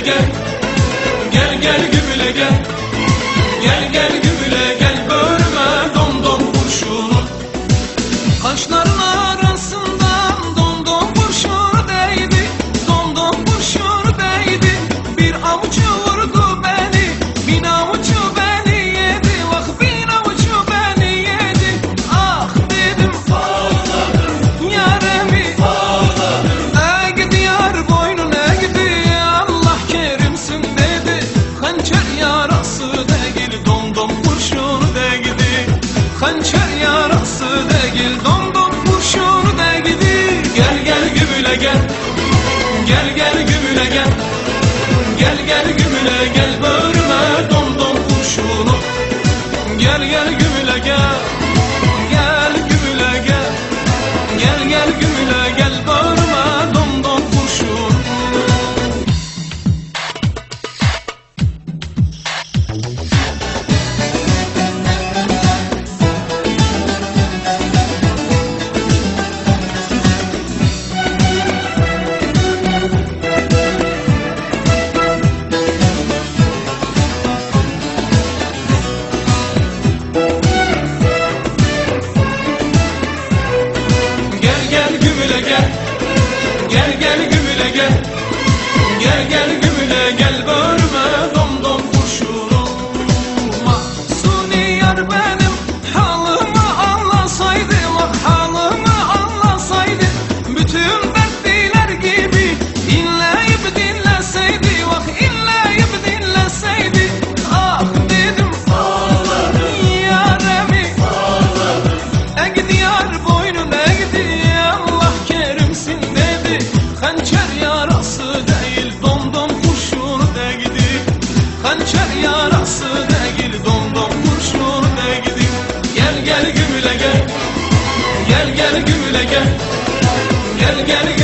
gel Gel gel gübüle gel. Gel gel gübüle Gel gel gümüle gel. Gel gümüle gel. Gel gel gümüle güle gel. Gel gel